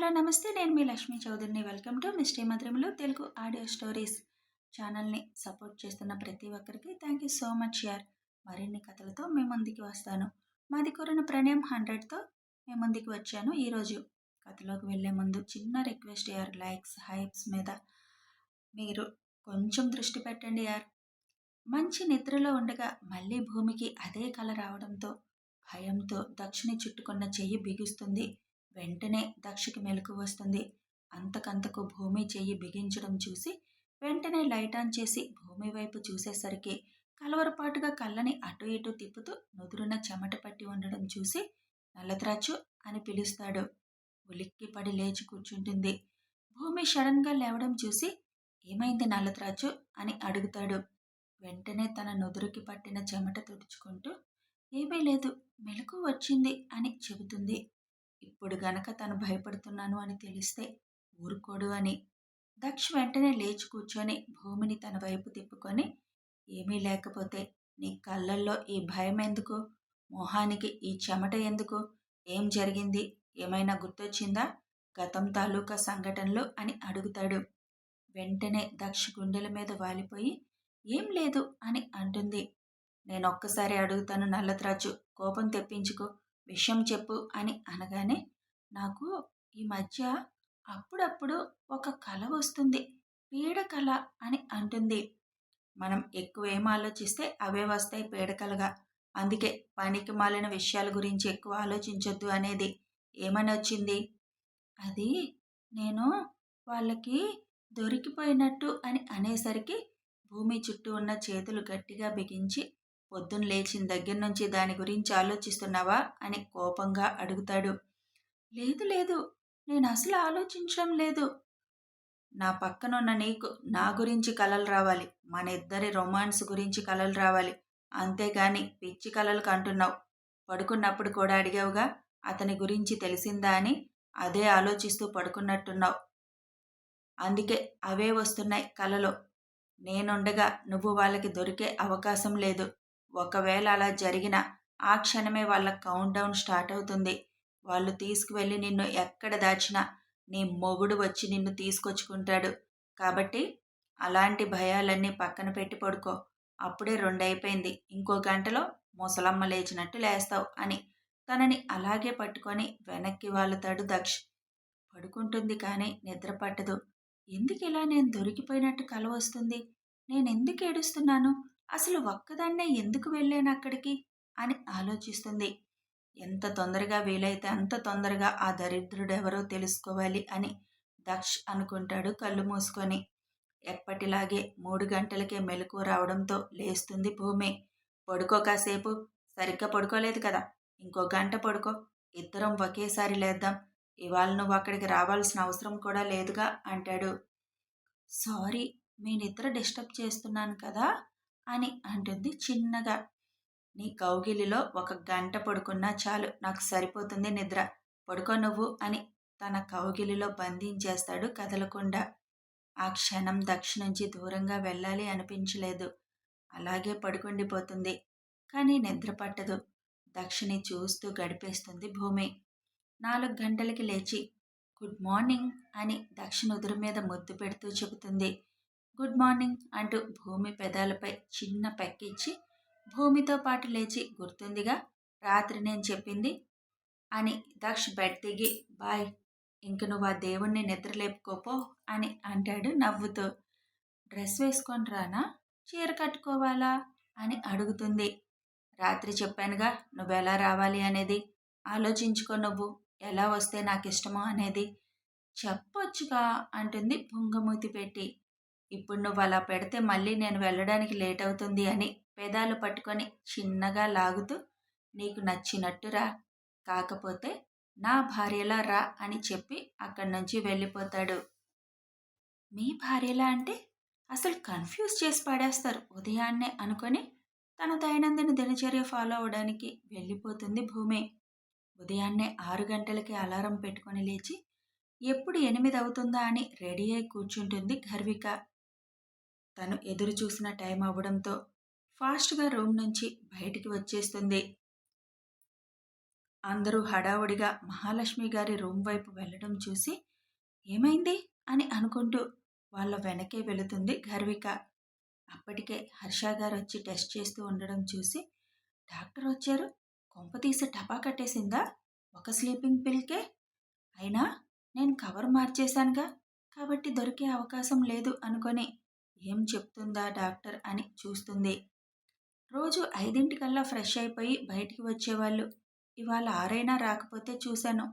Hello నమస్తే. నేను మీ లక్ష్మీ చౌదరిని. వెల్కమ్ టు మిస్టీ మధురములు తెలుగు ఆడియో స్టోరీస్ ఛానల్ని సపోర్ట్ చేస్తున్న ప్రతి ఒక్కరికి థ్యాంక్ యూ సో మచ్ యార్. మరిన్ని కథలతో మీ ముందుకి వస్తాను. మాది కోరిన ప్రణయం హండ్రెడ్తో మీ ముందుకు వచ్చాను. ఈరోజు కథలోకి వెళ్ళే ముందు చిన్న రిక్వెస్ట్ యార్. లైక్స్ హైప్స్ మీద మీరు కొంచెం దృష్టి పెట్టండి యార్. మంచి నిద్రలో ఉండగా మళ్ళీ భూమికి అదే కళ రావడంతో భయంతో దక్షిణి చుట్టుకున్న చెయ్యి బిగుస్తుంది. వెంటనే దక్షకి మెలకు వస్తుంది. అంతకంతకు భూమి చెయ్యి బిగించడం చూసి వెంటనే లైట్ ఆన్ చేసి భూమి వైపు చూసేసరికి కలవరపాటుగా కళ్ళని అటు ఇటు తిప్పుతూ నుదురున చెమట పట్టి ఉండడం చూసి నల్లద్రాచు అని పిలుస్తాడు. ఉలిక్కి పడి లేచి కూర్చుంటుంది. భూమి షడన్గా లేవడం చూసి ఏమైంది నల్లద్రాచు అని అడుగుతాడు. వెంటనే తన నుదురుకి పట్టిన చెమట తుడుచుకుంటూ ఏమీ లేదు మెలకు వచ్చింది అని చెబుతుంది. ఇప్పుడు గనక తను భయపడుతున్నాను అని తెలిస్తే ఊరుకోడు అని. దక్ష వెంటనే లేచి కూర్చొని భూమిని తన వైపు తిప్పుకొని ఏమీ లేకపోతే నీ కళ్ళల్లో ఈ భయం ఎందుకు? మొహానికి ఈ చెమట ఎందుకు? ఏం జరిగింది? ఏమైనా గుర్తొచ్చిందా? గతం తాలూకా సంఘటనలు అని అడుగుతాడు. వెంటనే దక్ష గుండెల మీద వాలిపోయి ఏం లేదు అని అంటుంది. నేనొక్కసారి అడుగుతాను నల్లత్రాచు కోపం తెప్పించుకో. విషయం చెప్పు అని అనగానే నాకు ఈ మధ్య అప్పుడప్పుడు ఒక కళ వస్తుంది. పీడ కళ అని అంటుంది. మనం ఎక్కువ ఏం ఆలోచిస్తే అవే వస్తాయి పీడకలుగా అందుకే పనికి మాలిన విషయాల గురించి ఎక్కువ ఆలోచించొద్దు అనేది ఏమని వచ్చింది? అది నేను వాళ్ళకి దొరికిపోయినట్టు అని అనేసరికి భూమి చుట్టూ ఉన్న చేతులు గట్టిగా బిగించి పొద్దున్న లేచిన దగ్గర నుంచి దాని గురించి ఆలోచిస్తున్నావా? అని కోపంగా అడుగుతాడు. లేదు లేదు. నేను అసలు ఆలోచించడం లేదు. నా పక్కనున్న నీకు నా గురించి కలలు రావాలి. మన ఇద్దరి రొమాన్స్ గురించి కలలు రావాలి. అంతేగాని పిచ్చి కలలు కంటున్నావు. పడుకున్నప్పుడు కూడా అడిగావుగా అతని గురించి తెలిసిందా అని అదే ఆలోచిస్తూ పడుకున్నట్టున్నావు. అందుకే అవే వస్తున్నాయి కలలో. నేనుండగా నువ్వు వాళ్ళకి దొరికే అవకాశం లేదు. ఒకవేళ అలా జరిగిన ఆ క్షణమే వాళ్ళ కౌంట్ డౌన్ స్టార్ట్ అవుతుంది. వాళ్ళు తీసుకువెళ్ళి నిన్ను ఎక్కడ దాచినా నీ మొగుడు వచ్చి నిన్ను తీసుకొచ్చుకుంటాడు. కాబట్టి అలాంటి భయాలన్నీ పక్కన పెట్టి పడుకో. అప్పుడే రెండైపోయింది ఇంకో గంటలో ముసలమ్మ లేచినట్టు లేస్తావు అని తనని అలాగే పట్టుకొని వెనక్కి వాలుతాడు దక్ష్. పడుకుంటుంది కానీ నిద్ర పట్టదు. ఎందుకు ఇలా నేను దొరికిపోయినట్టు కల వస్తుంది? నేను ఎందుకు ఏడుస్తున్నాను? అసలు ఒక్కదాన్నే ఎందుకు వెళ్ళాను అక్కడికి? అని ఆలోచిస్తుంది. ఎంత తొందరగా వీలైతే అంత తొందరగా ఆ దరిద్రుడెవరో తెలుసుకోవాలి అని దక్ష్ అనుకుంటాడు కళ్ళు మూసుకొని. ఎప్పటిలాగే మూడు గంటలకే మెలకు రావడంతో లేస్తుంది భూమి. పడుకో కాసేపు. సరిగ్గా పడుకోలేదు కదా. ఇంకో గంట పడుకో. ఇద్దరం ఒకేసారి లేద్దాం. ఇవాళ నువ్వు అక్కడికి రావాల్సిన అవసరం కూడా లేదుగా అంటాడు. సారీ మీ నిద్ర డిస్టర్బ్ చేస్తున్నాను కదా. అని అంటుంది చిన్నగా. నీ కౌగిలిలో ఒక గంట పడుకున్నా చాలు నాకు సరిపోతుంది నిద్ర. పడుకో నువ్వు అని తన కౌగిలిలో బంధించేస్తాడు కదలకుండా. ఆ క్షణం దక్ష నుంచి దూరంగా వెళ్ళాలి అనిపించలేదు. అలాగే పడుకుండిపోతుంది కానీ నిద్ర పట్టదు. దక్షిణి చూస్తూ గడిపేస్తుంది భూమి. నాలుగు గంటలకి లేచి గుడ్ మార్నింగ్ అని దక్షిణ ఉదురు మీద ముద్దు పెడుతూ చెబుతుంది. గుడ్ మార్నింగ్ అంటూ భూమి పెదాలపై చిన్న పెక్కిచ్చి భూమితో పాటు లేచి గుర్తుందిగా రాత్రి నేను చెప్పింది? అని దక్ష్ బెడ్ దిగి బాయ్ ఇంక నువ్వు ఆ దేవుణ్ణి నిద్రలేపుకోపో అని అంటాడు నవ్వుతూ. డ్రెస్ వేసుకొని రానా? చీర కట్టుకోవాలా? అని అడుగుతుంది. రాత్రి చెప్పానుగా నువ్వు ఎలా రావాలి అనేది? ఆలోచించుకో నువ్వు ఎలా వస్తే నాకు ఇష్టమో అనేది? చెప్పొచ్చుగా అంటుంది పొంగమూతి పెట్టి. ఇప్పుడు నువ్వు అలా పెడితే మళ్ళీ నేను వెళ్ళడానికి లేట్ అవుతుంది అని పెదాలు పట్టుకొని చిన్నగా లాగుతూ నీకు నచ్చినట్టురా కాకపోతే నా భార్యలా రా అని చెప్పి అక్కడి నుంచి వెళ్ళిపోతాడు. మీ భార్యలా అంటే? అసలు కన్ఫ్యూజ్ చేసి పడేస్తారు ఉదయాన్నే అనుకొని తన దైనందిన దినచర్య ఫాలో అవడానికి వెళ్ళిపోతుంది భూమి. ఉదయాన్నే ఆరు గంటలకి అలారం పెట్టుకొని లేచి ఎప్పుడు ఎనిమిది అవుతుందా అని రెడీ అయి కూర్చుంటుంది గర్విక. తను ఎదురు చూసిన టైం అవ్వడంతో ఫాస్ట్గా రూమ్ నుంచి బయటికి వచ్చేస్తుంది. అందరూ హడావుడిగా మహాలక్ష్మి గారి రూమ్ వైపు వెళ్ళడం చూసి ఏమైంది? అని అనుకుంటూ వాళ్ళ వెనకే వెళుతుంది గర్విక. అప్పటికే హర్ష గారు వచ్చి టెస్ట్ చేస్తూ ఉండడం చూసి డాక్టర్ వచ్చారు. కొంప తీసి టపా కట్టేసిందా? ఒక స్లీపింగ్ పిల్కే? అయినా నేను కవర్ మార్చేశానుగా. కాబట్టి దొరికే అవకాశం లేదు అనుకొని ఏం చెప్తుందా డాక్టర్ అని చూస్తుంది. రోజు ఐదింటికల్లా ఫ్రెష్ అయిపోయి బయటికి వచ్చేవాళ్ళు. ఇవాళ ఆరైనా రాకపోతే చూశాను.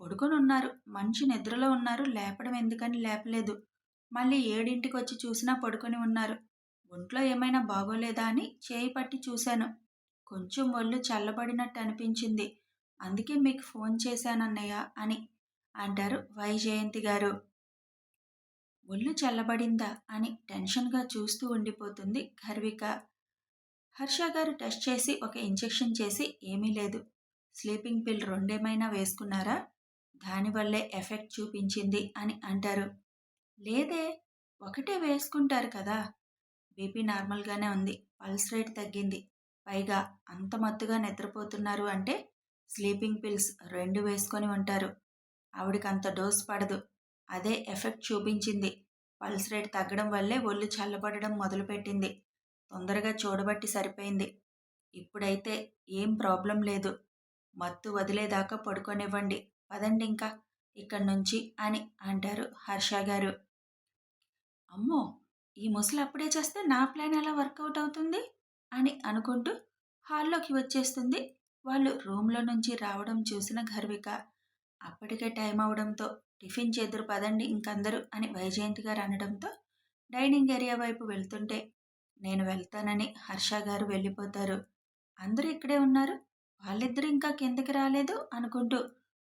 పడుకొని ఉన్నారు మంచి నిద్రలో ఉన్నారు. లేపడం ఎందుకని లేపలేదు. మళ్ళీ ఏడింటికి వచ్చి చూసినా పడుకొని ఉన్నారు. ఒంట్లో ఏమైనా బాగోలేదా అని చేయి పట్టి చూశాను. కొంచెం ఒళ్ళు చల్లబడినట్టు అనిపించింది. అందుకే మీకు ఫోన్ చేశానన్నయ్య అని అంటారు వైజయంతి గారు. ఒళ్ళు చల్లబడిందా అని టెన్షన్గా చూస్తూ ఉండిపోతుంది గర్విక హర్ష గారు టెస్ట్ చేసి ఒక ఇంజెక్షన్ చేసి ఏమీ లేదు. స్లీపింగ్ పిల్ రెండేమైనా వేసుకున్నారా? దానివల్లే ఎఫెక్ట్ చూపించింది అని అంటారు. లేదే ఒకటే వేసుకుంటారు కదా. బీపీ నార్మల్గానే ఉంది పల్స్ రేట్ తగ్గింది. పైగా అంత మత్తుగా నిద్రపోతున్నారు అంటే స్లీపింగ్ పిల్స్ రెండు వేసుకొని ఉంటారు. ఆవిడకి అంత డోస్ పడదు. అదే ఎఫెక్ట్ చూపించింది. పల్స్ రేట్ తగ్గడం వల్లే ఒళ్ళు చల్లబడడం మొదలుపెట్టింది. తొందరగా చూడబట్టి సరిపోయింది. ఇప్పుడైతే ఏం ప్రాబ్లం లేదు. మత్తు వదిలేదాకా పడుకోనివ్వండి. పదండి ఇంకా. ఇక్కడి నుంచి అని అంటారు హర్ష గారు. అమ్మో! ఈ ముసలు అప్పుడే చేస్తే నా ప్లాన్ ఎలా వర్కౌట్ అవుతుంది? అని అనుకుంటూ హాల్లోకి వచ్చేస్తుంది. వాళ్ళు రూమ్లో నుంచి రావడం చూసిన గర్విక అప్పటికే టైం అవడంతో టిఫిన్ చేద్దరు పదండి ఇంకందరూ అని వైజయంతి గారు అనడంతో డైనింగ్ ఏరియా వైపు వెళ్తుంటే నేను వెళ్తానని హర్ష గారు వెళ్ళిపోతారు. అందరూ ఇక్కడే ఉన్నారు. వాళ్ళిద్దరూ ఇంకా కిందకి రాలేదు అనుకుంటూ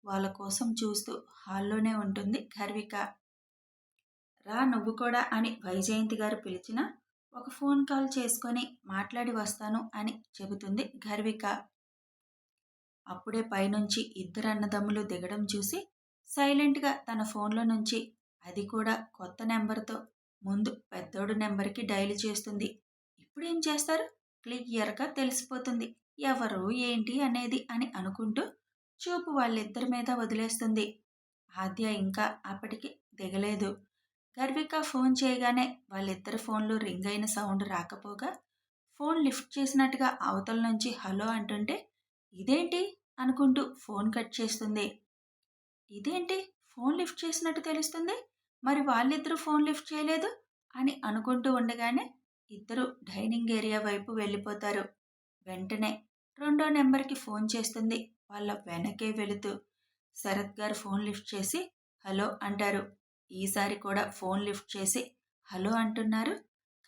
వాళ్ళ కోసం చూస్తూ హాల్లోనే ఉంటుంది గర్విక. రా నువ్వు కూడా అని వైజయంతి గారు పిలిచిన ఒక ఫోన్ కాల్ చేసుకొని మాట్లాడి వస్తాను అని చెబుతుంది గర్విక. అప్పుడే పైనుంచి ఇద్దరు అన్నదమ్ములు దిగడం చూసి సైలెంట్గా తన ఫోన్లో నుంచి. అది కూడా కొత్త నెంబర్తో. ముందు పెద్దోడు నెంబర్కి డైల్ చేస్తుంది. ఇప్పుడు ఏం చేస్తారు? క్లియర్గా తెలిసిపోతుంది. ఎవరు ఏంటి అనేది అని అనుకుంటూ చూపు వాళ్ళిద్దరి మీద వదిలేస్తుంది. ఆద్య ఇంకా అప్పటికి దిగలేదు. గర్విక ఫోన్ చేయగానే వాళ్ళిద్దరి ఫోన్లు రింగ్ అయిన సౌండ్ రాకపోగా ఫోన్ లిఫ్ట్ చేసినట్టుగా అవతల నుంచి హలో అంటుంటే ఇదేంటి? అనుకుంటూ ఫోన్ కట్ చేస్తుంది. ఇదేంటి? ఫోన్ లిఫ్ట్ చేసినట్టు తెలుస్తుంది? మరి వాళ్ళిద్దరూ ఫోన్ లిఫ్ట్ చేయలేదు? అని అనుకుంటూ ఉండగానే ఇద్దరు డైనింగ్ ఏరియా వైపు వెళ్ళిపోతారు. వెంటనే రెండో నెంబర్కి ఫోన్ చేస్తుంది వాళ్ళ వెనకే వెళుతూ. శరత్ గారు ఫోన్ లిఫ్ట్ చేసి హలో అంటారు. ఈసారి కూడా ఫోన్ లిఫ్ట్ చేసి హలో అంటున్నారు.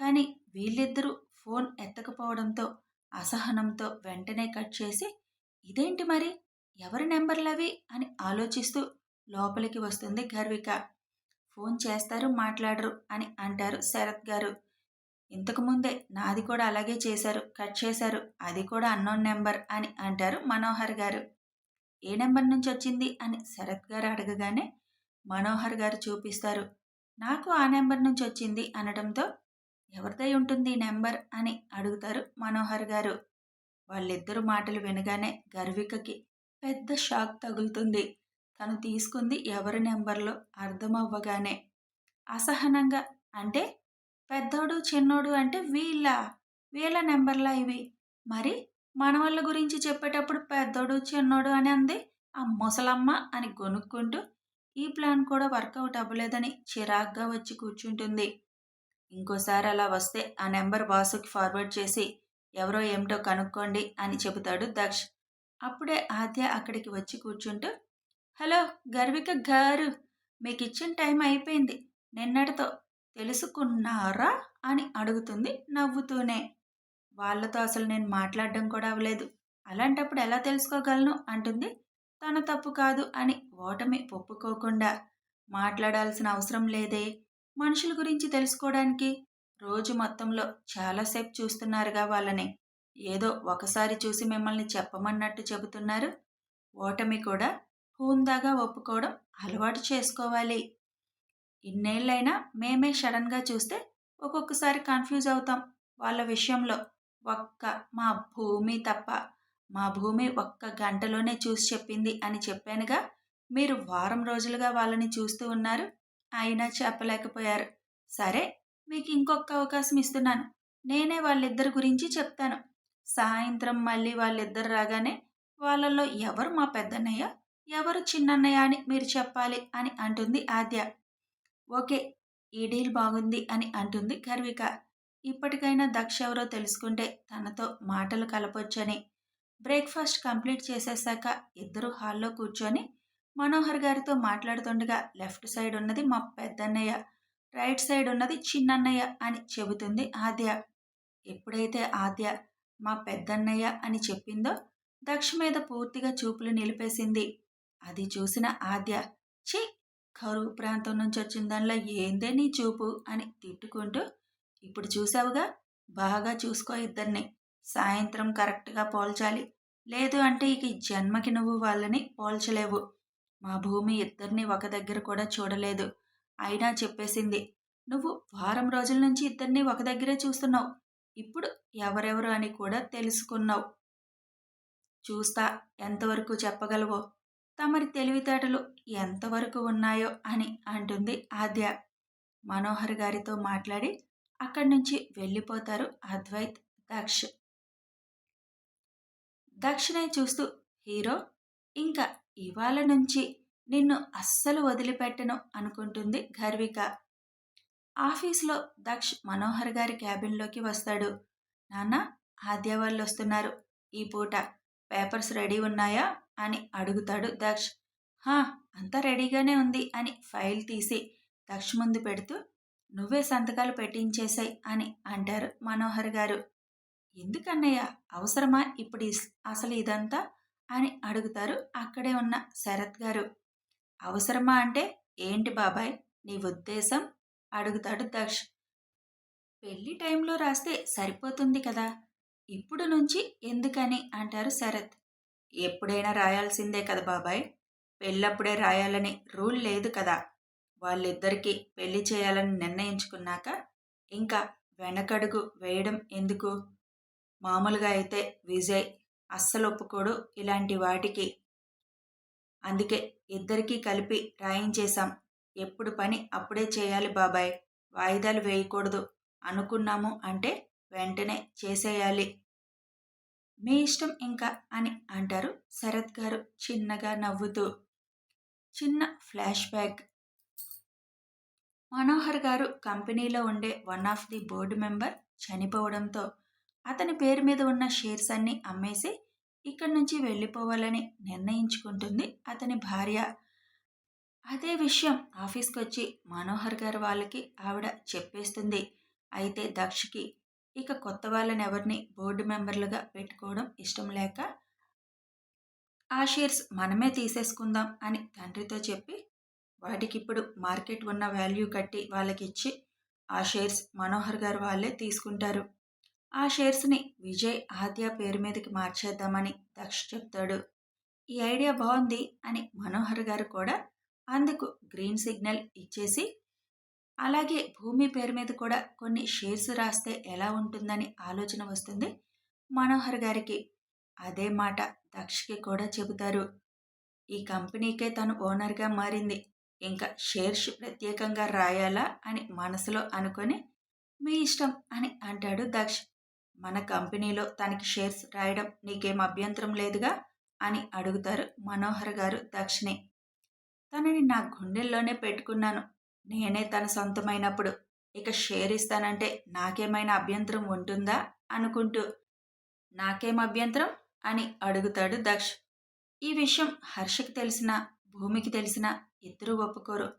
కానీ వీళ్ళిద్దరూ ఫోన్ ఎత్తకపోవడంతో అసహనంతో వెంటనే కట్ చేసి ఇదేంటి మరి? ఎవరి నెంబర్లవి అని ఆలోచిస్తూ లోపలికి వస్తుంది గర్విక. ఫోన్ చేస్తారు మాట్లాడరు అని అంటారు శరత్ గారు. ఇంతకుముందే నాది కూడా అలాగే చేశారు కట్ చేశారు అది కూడా అన్నోన్ నెంబర్ అని అంటారు మనోహర్ గారు. ఏ నెంబర్ నుంచి వచ్చింది అని శరత్ గారు అడగగానే మనోహర్ గారు చూపిస్తారు. నాకు ఆ నెంబర్ నుంచి వచ్చింది అనడంతో ఎవరిదై ఉంటుంది ఈ నెంబర్ అని అడుగుతారు మనోహర్ గారు. వాళ్ళిద్దరు మాటలు వినగానే గర్వికకి పెద్ద షాక్ తగులుతుంది. తను తీసుకుంది ఎవరి నెంబర్లో అర్థమవ్వగానే. అసహనంగా అంటే పెద్దోడు చిన్నోడు అంటే వీళ్ళ? వీళ్ళ నెంబర్లా ఇవి? మరి మనవాళ్ళ గురించి చెప్పేటప్పుడు పెద్దోడు చిన్నోడు అని అంది ఆ ముసలమ్మ అని కొనుక్కుంటూ ఈ ప్లాన్ కూడా వర్కౌట్ అవ్వలేదని చిరాగ్గా వచ్చి కూర్చుంటుంది. ఇంకోసారి అలా వస్తే ఆ నెంబర్ బాసుకి ఫార్వర్డ్ చేసి ఎవరో ఏమిటో కనుక్కోండి అని చెబుతాడు దక్ష్. అప్పుడే ఆద్య అక్కడికి వచ్చి కూర్చుంటూ హలో గర్విక గారు మీకు ఇచ్చిన టైం అయిపోయింది. నిన్నటితో తెలుసుకున్నారా? అని అడుగుతుంది నవ్వుతూనే. వాళ్ళతో అసలు నేను మాట్లాడడం కూడా అవ్వలేదు. అలాంటప్పుడు ఎలా తెలుసుకోగలను? అంటుంది. తన తప్పు కాదు అని ఓటమి ఒప్పుకోకుండా. మాట్లాడాల్సిన అవసరం లేదే. మనుషుల గురించి తెలుసుకోవడానికి రోజు మొత్తంలో చాలాసేపు చూస్తున్నారుగా వాళ్ళని. ఏదో ఒకసారి చూసి మిమ్మల్ని చెప్పమన్నట్టు చెబుతున్నారు. ఓటమి కూడా హూందాగా ఒప్పుకోవడం అలవాటు చేసుకోవాలి. ఇన్నేళ్ళైనా మేమే సడన్గా చూస్తే ఒక్కొక్కసారి కన్ఫ్యూజ్ అవుతాం వాళ్ళ విషయంలో. ఒక్క మా భూమి తప్ప మా భూమి ఒక్క గంటలోనే చూసి చెప్పింది అని చెప్పానుగా మీరు వారం రోజులుగా వాళ్ళని చూస్తూ ఉన్నారు. అయినా చెప్పలేకపోయారు. సరే మీకు ఇంకొక అవకాశం ఇస్తున్నాను. నేనే వాళ్ళిద్దరి గురించి చెప్తాను. సాయంత్రం మళ్ళీ వాళ్ళిద్దరు రాగానే వాళ్ళల్లో ఎవరు మా పెద్దన్నయ్య? ఎవరు చిన్నన్నయ్య అని మీరు చెప్పాలి అని అంటుంది ఆద్య. ఓకే ఈ డీల్ బాగుంది అని అంటుంది గర్విక. ఇప్పటికైనా దక్ష ఎవరో తెలుసుకుంటే తనతో మాటలు కలపొచ్చని. బ్రేక్ఫాస్ట్ కంప్లీట్ చేసేసాక ఇద్దరు హాల్లో కూర్చొని మనోహర్ గారితో మాట్లాడుతుండగా లెఫ్ట్ సైడ్ ఉన్నది మా పెద్దన్నయ్య రైట్ సైడ్ ఉన్నది చిన్నన్నయ్య అని చెబుతుంది ఆద్య. ఎప్పుడైతే ఆద్య మా పెద్దన్నయ్య అని చెప్పిందో దక్ష మీద పూర్తిగా చూపులు నిలిపేసింది. అది చూసిన ఆద్య ఛీ! కరువు ప్రాంతం నుంచి వచ్చిన దానిలో ఏందే నీ చూపు అని తిట్టుకుంటూ ఇప్పుడు చూసావుగా బాగా చూసుకో ఇద్దరిని. సాయంత్రం కరెక్ట్గా పోల్చాలి. లేదు అంటే ఇక జన్మకి నువ్వు వాళ్ళని పోల్చలేవు. మా భూమి ఇద్దరిని ఒక దగ్గర కూడా చూడలేదు. అయినా చెప్పేసింది నువ్వు వారం రోజుల నుంచి ఇద్దరిని ఒక దగ్గరే చూస్తున్నావు. ఇప్పుడు ఎవరెవరు అని కూడా తెలుసుకున్నావు. చూస్తా ఎంతవరకు చెప్పగలవో. తమరి తెలివితేటలు ఎంతవరకు ఉన్నాయో అని అంటుంది ఆద్య. మనోహర్ గారితో మాట్లాడి అక్కడి నుంచి వెళ్ళిపోతారు అద్వైత్ దక్ష్. దక్షిణే చూస్తూ హీరో ఇంకా ఇవాళ నుంచి నిన్ను అస్సలు వదిలిపెట్టను అనుకుంటుంది గర్విక. ఆఫీస్లో దక్ష్ మనోహర్ గారి క్యాబిన్లోకి వస్తాడు. నాన్న ఆద్య వాళ్ళు వస్తున్నారు ఈ పూట పేపర్స్ రెడీ ఉన్నాయా? అని అడుగుతాడు దక్ష్. హా అంతా రెడీగానే ఉంది అని ఫైల్ తీసి దక్ష్ ముందు పెడుతూ నువ్వే సంతకాలు పెట్టించేశాయి అని అంటారు మనోహర్ గారు. ఎందుకన్నయ్య అవసరమా ఇప్పుడు అసలు ఇదంతా? అని అడుగుతారు అక్కడే ఉన్న శరత్ గారు. అవసరమా అంటే ఏంటి బాబాయ్? నీ ఉద్దేశం అడుగుతాడు దక్ష్. పెళ్ళి టైంలో రాస్తే సరిపోతుంది కదా. ఇప్పుడు నుంచి ఎందుకని అంటారు శరత్. ఎప్పుడైనా రాయాల్సిందే కదా బాబాయ్. పెళ్ళప్పుడే రాయాలని రూల్ లేదు కదా. వాళ్ళిద్దరికీ పెళ్ళి చేయాలని నిర్ణయించుకున్నాక ఇంకా వెనకడుగు వేయడం ఎందుకు? మామూలుగా అయితే విజయ్ అస్సలు ఒప్పుకోడు ఇలాంటి వాటికి. అందుకే ఇద్దరికీ కలిపి రాయించేశాం. ఎప్పుడు పని అప్పుడే చేయాలి బాబాయ్. వాయిదాలు వేయకూడదు. అనుకున్నాము అంటే వెంటనే చేసేయాలి. మీ ఇష్టం ఇంకా అని అంటారు శరత్ గారు చిన్నగా నవ్వుతూ. చిన్న ఫ్లాష్ బ్యాక్. మనోహర్ గారు కంపెనీలో ఉండే one of the board member చనిపోవడంతో అతని పేరు మీద ఉన్న షేర్స్ అన్నీ అమ్మేసి ఇక్కడి నుంచి వెళ్ళిపోవాలని నిర్ణయించుకుంటుంది అతని భార్య. అదే విషయం ఆఫీస్కి వచ్చి మనోహర్ గారు వాళ్ళకి ఆవిడ చెప్పేస్తుంది. అయితే దక్షకి ఇక కొత్త వాళ్ళని ఎవరిని బోర్డు మెంబర్లుగా పెట్టుకోవడం ఇష్టం లేక ఆ షేర్స్ మనమే తీసేసుకుందాం అని తండ్రితో చెప్పి వాటికి ఇప్పుడు మార్కెట్ ఉన్న వాల్యూ కట్టి వాళ్ళకి ఇచ్చి ఆ షేర్స్ మనోహర్ గారు వాళ్ళే తీసుకుంటారు. ఆ షేర్స్ని విజయ్ ఆద్య పేరు మీదకి మార్చేద్దామని దక్ష చెప్తాడు. ఈ ఐడియా బాగుంది అని మనోహర్ గారు కూడా అందుకు గ్రీన్ సిగ్నల్ ఇచ్చేసి అలాగే భూమి పేరు మీద కూడా కొన్ని షేర్స్ రాస్తే ఎలా ఉంటుందని ఆలోచన వస్తుంది. మనోహర్ గారికి అదే మాట దక్షకి కూడా చెబుతారు. ఈ కంపెనీకే తను ఓనర్గా మారింది. ఇంకా షేర్స్ ప్రత్యేకంగా రాయాలా అని మనసులో అనుకొని మీ ఇష్టం అని అంటాడు దక్ష్. మన కంపెనీలో తనకి షేర్స్ రాయడం నీకేం అభ్యంతరం లేదుగా? అని అడుగుతారు మనోహర్ గారు దక్షిణి తనని నా గుండెల్లోనే పెట్టుకున్నాను. నేనే తన సొంతమైనప్పుడు. ఇక షేర్ ఇస్తానంటే నాకేమైనా అభ్యంతరం ఉంటుందా? అనుకుంటూ. నాకేం అభ్యంతరం? అని అడుగుతాడు దక్ష్. ఈ విషయం హర్షకి తెలిసిన భూమికి తెలిసిన ఇద్దరూ ఒప్పుకోరు.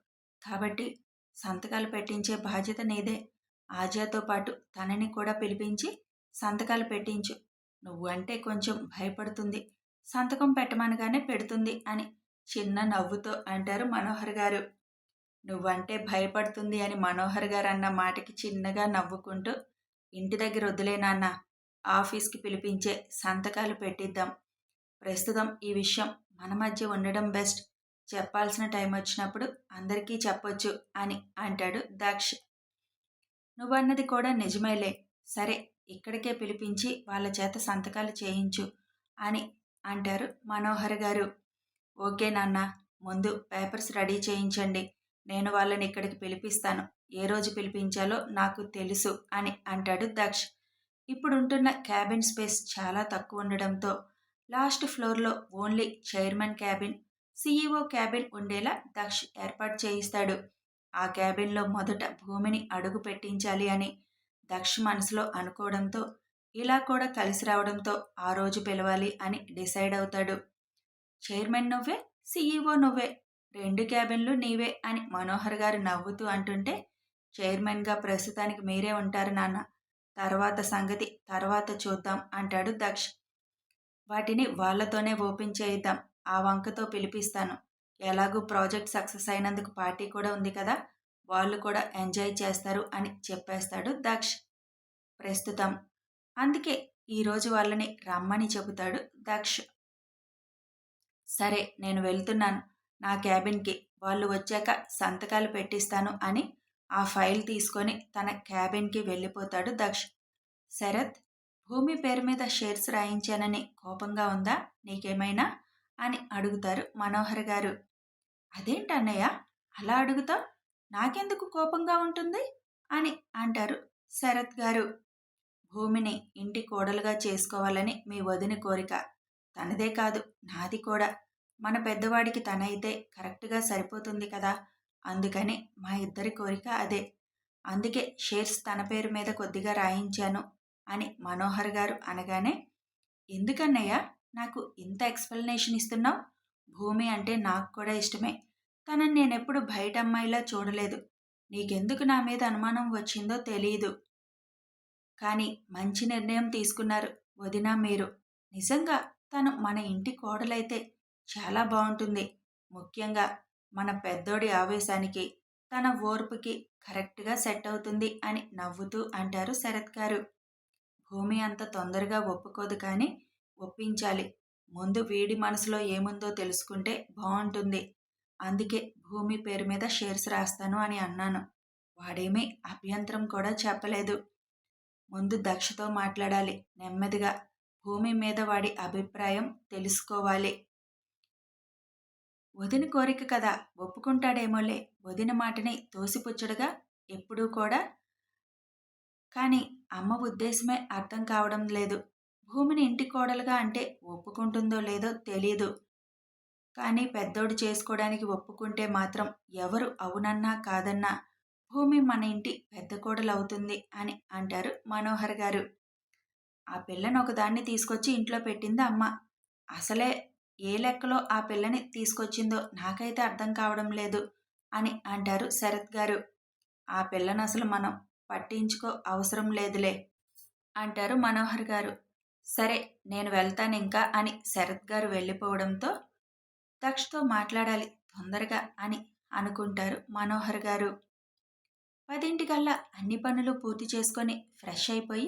కాబట్టి సంతకాలు పెట్టించే బాధ్యత నీదే. ఆజాతో పాటు తనని కూడా పిలిపించి సంతకాలు పెట్టించు. నువ్వు అంటే కొంచెం భయపడుతుంది. సంతకం పెట్టమనగానే పెడుతుంది అని చిన్న నవ్వుతో అంటారు మనోహర్ గారు. నువ్వంటే భయపడుతుంది అని మనోహర్ గారు అన్న మాటకి చిన్నగా నవ్వుకుంటూ ఇంటి దగ్గర వద్దులేనాన్న ఆఫీస్కి పిలిపించే సంతకాలు పెట్టిద్దాం. ప్రస్తుతం ఈ విషయం మన మధ్య ఉండడం బెస్ట్. చెప్పాల్సిన టైం వచ్చినప్పుడు అందరికీ చెప్పొచ్చు అని అంటాడు దాక్ష్. నువ్వన్నది కూడా నిజమేలే. సరే ఇక్కడికే పిలిపించి వాళ్ళ చేత సంతకాలు చేయించు అని అంటారు మనోహర్ గారు. ఓకే నాన్న ముందు పేపర్స్ రెడీ చేయించండి. నేను వాళ్ళని ఇక్కడికి పిలిపిస్తాను. ఏ రోజు పిలిపించాలో నాకు తెలుసు అని అంటాడు దక్ష్. ఇప్పుడుంటున్న క్యాబిన్ స్పేస్ చాలా తక్కువ ఉండడంతో లాస్ట్ ఫ్లోర్లో only chairman cabin CEO cabin ఉండేలా దక్ష్ ఏర్పాటు చేయిస్తాడు. ఆ క్యాబిన్లో మొదట భూమిని అడుగు పెట్టించాలి అని దక్ష్ మనసులో అనుకోవడంతో ఇలా కూడా కలిసి రావడంతో ఆ రోజు పిలవాలి అని డిసైడ్ అవుతాడు. చైర్మన్ నువ్వే సీఈఓ నువ్వే. రెండు క్యాబిన్లు నీవే అని మనోహర్ గారు నవ్వుతూ అంటుంటే చైర్మన్గా ప్రస్తుతానికి మీరే ఉంటారు నాన్న. తర్వాత సంగతి తర్వాత చూద్దాం అంటాడు దక్ష్. వాటిని వాళ్ళతోనే ఓపెన్ చేయిద్దాం. ఆ వంకతో పిలిపిస్తాను. ఎలాగూ ప్రాజెక్ట్ సక్సెస్ అయినందుకు పార్టీ కూడా ఉంది కదా వాళ్ళు కూడా ఎంజాయ్ చేస్తారు అని చెప్పేస్తాడు దక్ష్. ప్రస్తుతం. అందుకే ఈరోజు వాళ్ళని రమ్మని చెబుతాడు దక్ష్. సరే నేను వెళ్తున్నాను. నా క్యాబిన్కి. వాళ్ళు వచ్చాక సంతకాలు పెట్టిస్తాను అని ఆ ఫైల్ తీసుకొని తన క్యాబిన్కి వెళ్ళిపోతాడు దక్ష్. శరత్ భూమి పేరు మీద షేర్స్ రాయించానని కోపంగా ఉందా? నీకేమైనా? అని అడుగుతారు మనోహర్ గారు. అదేంటి అన్నయ్య? అలా అడుగుతా నాకెందుకు కోపంగా ఉంటుంది? అని అంటారు శరత్ గారు. భూమిని ఇంటి కోడలుగా చేసుకోవాలని మీ వదిన కోరిక. తనదే కాదు నాది కూడా. మన పెద్దవాడికి తనైతే కరెక్ట్గా సరిపోతుంది కదా! అందుకని మా ఇద్దరి కోరిక అదే. అందుకే షేర్స్ తన పేరు మీద కొద్దిగా రాయించాను అని మనోహర్ గారు అనగానే ఎందుకన్నయ్య నాకు ఇంత ఎక్స్ప్లెనేషన్ ఇస్తున్నావు? భూమి అంటే నాకు కూడా ఇష్టమే. తనని నేనెప్పుడు బయట అమ్మాయిలా చూడలేదు. నీకెందుకు నా మీద అనుమానం వచ్చిందో తెలియదు కానీ మంచి నిర్ణయం తీసుకున్నారు వదినా మీరు. నిజంగా తను మన ఇంటి కోడలైతే చాలా బాగుంటుంది ముఖ్యంగా మన పెద్దోడి ఆవేశానికి తన ఓర్పుకి కరెక్ట్గా సెట్ అవుతుంది అని నవ్వుతూ అంటారు శరత్ గారు. భూమి అంత తొందరగా ఒప్పుకోదు కానీ ఒప్పించాలి. ముందు వీడి మనసులో ఏముందో తెలుసుకుంటే బాగుంటుంది అందుకే భూమి పేరు మీద షేర్స్ రాస్తాను అని అన్నాను. వాడేమీ అభ్యంతరం కూడా చెప్పలేదు. ముందు దక్షతో మాట్లాడాలి. నెమ్మదిగా భూమి మీద వాడి అభిప్రాయం తెలుసుకోవాలి. వదిన కోరిక కదా ఒప్పుకుంటాడేమోలే. వదిన మాటని తోసిపుచ్చడుగా ఎప్పుడూ కూడా. కానీ అమ్మ ఉద్దేశమే అర్థం కావడం లేదు. భూమిని ఇంటి కోడలుగా అంటే ఒప్పుకుంటుందో లేదో తెలియదు కానీ పెద్దోడు చేసుకోవడానికి ఒప్పుకుంటే మాత్రం ఎవరు అవునన్నా కాదన్నా భూమి మన ఇంటి పెద్ద కోడలు అవుతుంది అని అంటారు మనోహర్ గారు. ఆ పిల్లను ఒకదాన్ని తీసుకొచ్చి ఇంట్లో పెట్టింది అమ్మ. అసలే ఏ లెక్కలో ఆ పిల్లని తీసుకొచ్చిందో నాకైతే అర్థం కావడం లేదు అని అంటారు శరత్ గారు. ఆ పిల్లను అసలు మనం పట్టించుకో అవసరం లేదులే అంటారు మనోహర్ గారు. సరే నేను వెళ్తాను ఇంకా అని శరత్ గారు వెళ్ళిపోవడంతో దక్షతో మాట్లాడాలి తొందరగా అని అనుకుంటారు మనోహర్ గారు. పదింటికల్లా అన్ని పనులు పూర్తి చేసుకొని ఫ్రెష్ అయిపోయి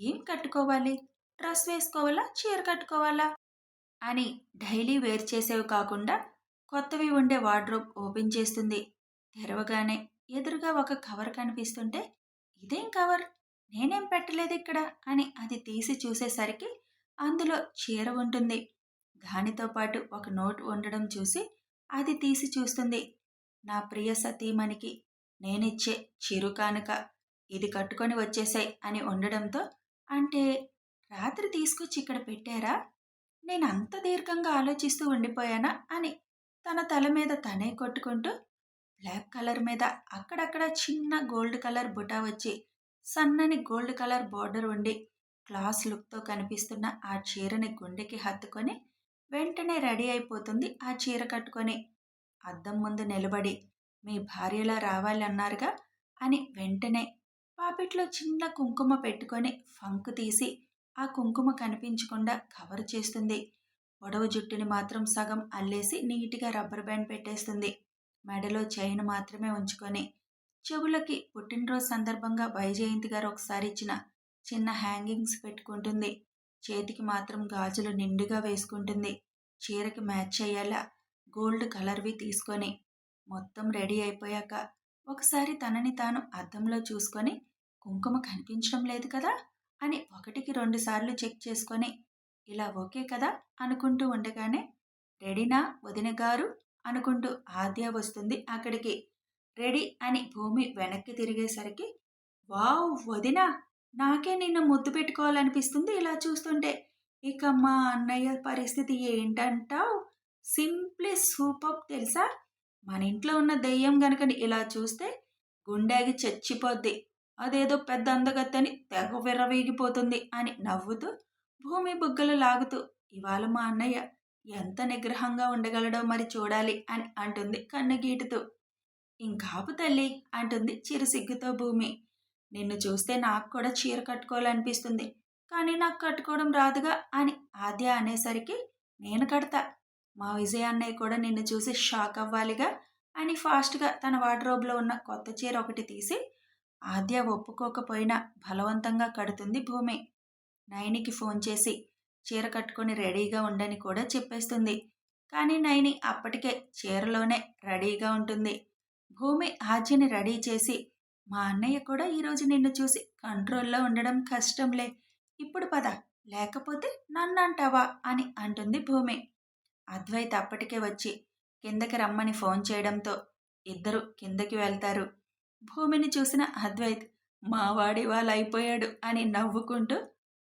ఏం కట్టుకోవాలి? డ్రెస్ వేసుకోవాలా? చీర కట్టుకోవాలా? అని డైలీ వేర్ చేసేవి కాకుండా కొత్తవి ఉండే వార్డ్రోబ్ ఓపెన్ చేస్తుంది. తెరవగానే ఎదురుగా ఒక కవర్ కనిపిస్తుంటే ఇదేం కవర్? నేనేం పెట్టలేదు ఇక్కడ? అని అది తీసి చూసేసరికి అందులో చీర ఉంటుంది. దానితో పాటు ఒక నోట్ ఉండడం చూసి అది తీసి చూస్తుంది. నా ప్రియ సతీమణికి నేనిచ్చే చిరు కానుక ఇది కట్టుకొని వచ్చేసాయి అని ఉండడంతో అంటే రాత్రి తీసుకొచ్చి ఇక్కడ పెట్టారా? నేను అంత దీర్ఘంగా ఆలోచిస్తూ ఉండిపోయానా అని తన తల మీద తనే కొట్టుకుంటూ బ్లాక్ కలర్ మీద అక్కడక్కడ చిన్న గోల్డ్ కలర్ బుటా వచ్చి సన్నని గోల్డ్ కలర్ బార్డర్ ఉండి క్లాస్ లుక్తో కనిపిస్తున్న ఆ చీరని గుండెకి హత్తుకొని వెంటనే రెడీ అయిపోతుంది ఆ చీర కట్టుకొని. అద్దం ముందు నిలబడి మీ భార్యలా రావాలన్నారుగా అని వెంటనే పాపిట్లో చిన్న కుంకుమ పెట్టుకొని ఫంక్ తీసి ఆ కుంకుమ కనిపించకుండా కవర్ చేస్తుంది. పొడవు జుట్టుని మాత్రం సగం అల్లేసి నీట్గా రబ్బర్ బ్యాండ్ పెట్టేస్తుంది. మెడలో చైన్ మాత్రమే ఉంచుకొని చెవులకి పుట్టినరోజు సందర్భంగా వైజయంతి గారు ఒకసారి ఇచ్చిన చిన్న హ్యాంగింగ్స్ పెట్టుకుంటుంది. చేతికి మాత్రం గాజులు నిండుగా వేసుకుంటుంది. చీరకి మ్యాచ్ అయ్యేలా గోల్డ్ కలర్వి తీసుకొని మొత్తం రెడీ అయిపోయాక ఒకసారి తనని తాను అద్దంలో చూసుకొని కుంకుమ కనిపించడం లేదు కదా అని ఒకటికి రెండు సార్లు చెక్ చేసుకొని ఇలా ఓకే కదా అనుకుంటూ ఉండగానే రెడీనా వదిన గారు అనుకుంటూ ఆద్య వస్తుంది అక్కడికి. రెడీ అని భూమి వెనక్కి తిరిగేసరికి వావ్ వదిన నాకే నిన్ను ముద్దు పెట్టుకోవాలనిపిస్తుంది ఇలా చూస్తుంటే. ఇక మా అన్నయ్య పరిస్థితి ఏంటంటావు? సింప్లీ సూపర్ తెలుసా? మన ఇంట్లో ఉన్న దెయ్యం గనక ఇలా చూస్తే గుండెకి చచ్చిపోద్ది. అదేదో పెద్ద అందగత్తని తెగ విర్రవీగిపోతుంది అని నవ్వుతూ భూమి బుగ్గలు లాగుతూ ఇవాళ మా అన్నయ్య ఎంత నిగ్రహంగా ఉండగలడో మరి చూడాలి అని అంటుంది కన్నుగీటుతూ. ఇంకాపు తల్లి అంటుంది చిరుసిగ్గుతో భూమి. నిన్ను చూస్తే నాకు కూడా చీర కట్టుకోవాలనిపిస్తుంది కానీ నాకు కట్టుకోవడం రాదుగా అని ఆద్య అనేసరికి నేను కడతా మా విజయ అన్నయ్య కూడా నిన్ను చూసి షాక్ అవ్వాలిగా అని ఫాస్ట్గా తన వార్డ్రోబ్లో ఉన్న కొత్త చీర ఒకటి తీసి ఆద్య ఒప్పుకోకపోయినా బలవంతంగా కడుతుంది భూమి. నైనికి ఫోన్ చేసి చీర కట్టుకొని రెడీగా ఉండని కూడా చెప్పేస్తుంది. కానీ నైని అప్పటికే చీరలోనే రెడీగా ఉంటుంది. భూమి ఆద్యని రెడీ చేసి మా అన్నయ్య కూడా ఈరోజు నిన్ను చూసి కంట్రోల్లో ఉండడం కష్టంలే. ఇప్పుడు పద లేకపోతే నన్ను అంటావా అని అంటుంది భూమి. అద్వైత్ అప్పటికే వచ్చి కిందకి రమ్మని ఫోన్ చేయడంతో ఇద్దరు కిందకి వెళ్తారు. భూమిని చూసిన అద్వైత్ మావాడి వాళ్ళు అయిపోయాడు అని నవ్వుకుంటూ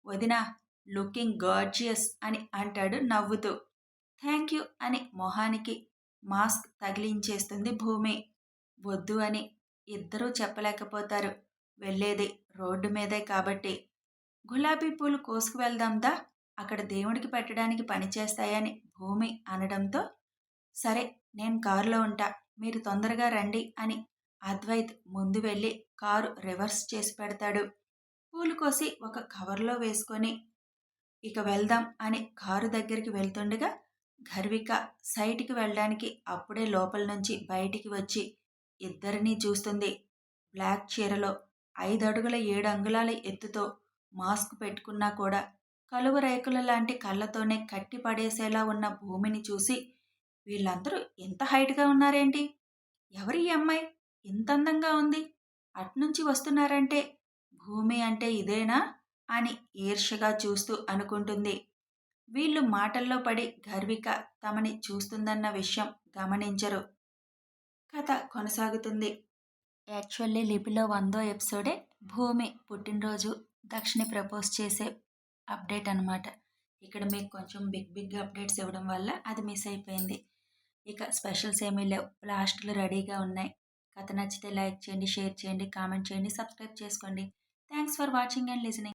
వదిన లుకింగ్ గార్జియస్ అని అంటాడు నవ్వుతూ. థ్యాంక్ యూ అని మొహానికి మాస్క్ తగిలించేస్తుంది భూమి. వద్దు అని ఇద్దరూ చెప్పలేకపోతారు. వెళ్ళేది రోడ్డు మీదే కాబట్టి. గులాబీ పూలు కోసుకు వెళ్దాందా? అక్కడ దేవుడికి పెట్టడానికి పనిచేస్తాయని భూమి అనడంతో సరే నేను కారులో ఉంటా మీరు తొందరగా రండి అని అద్వైత్ ముందు వెళ్ళి కారు రివర్స్ చేసి పెడతాడు. పూలు కోసి ఒక కవర్లో వేసుకొని ఇక వెళ్దాం అని కారు దగ్గరికి వెళ్తుండగా గర్విక సైట్కి వెళ్ళడానికి అప్పుడే లోపల నుంచి బయటికి వచ్చి ఇద్దరినీ చూస్తుంది. బ్లాక్ చీరలో ఐదు అడుగుల ఏడు అంగుళాల ఎత్తుతో మాస్క్ పెట్టుకున్నా కూడా కలువ రేకుల లాంటి కళ్ళతోనే కట్టి పడేసేలా ఉన్న భూమిని చూసి వీళ్ళందరూ ఎంత హైట్గా ఉన్నారేంటి? ఎవరి అమ్మాయి? ఇంత అందంగా ఉంది. అట్నుంచి వస్తున్నారంటే భూమి అంటే ఇదేనా? అని ఈర్షగా చూస్తూ అనుకుంటుంది. వీళ్ళు మాటల్లో పడి గర్విక తమని చూస్తుందన్న విషయం గమనించరు. కథ కొనసాగుతుంది. యాక్చువల్లీ లిపిలో వందో ఎపిసోడే భూమి పుట్టినరోజు. దక్షిణి ప్రపోజ్ చేసే అప్డేట్ అనమాట ఇక్కడ మీకు కొంచెం బిగ్ బిగ్ అప్డేట్స్ ఇవ్వడం వల్ల అది మిస్ అయిపోయింది. ఇక స్పెషల్స్ ఏమీ లేవు. లాస్ట్లో రెడీగా ఉన్నాయి. కథ నచ్చితే లైక్ చేయండి షేర్ చేయండి కామెంట్ చేయండి సబ్స్క్రైబ్ చేసుకోండి. Thanks for watching and listening.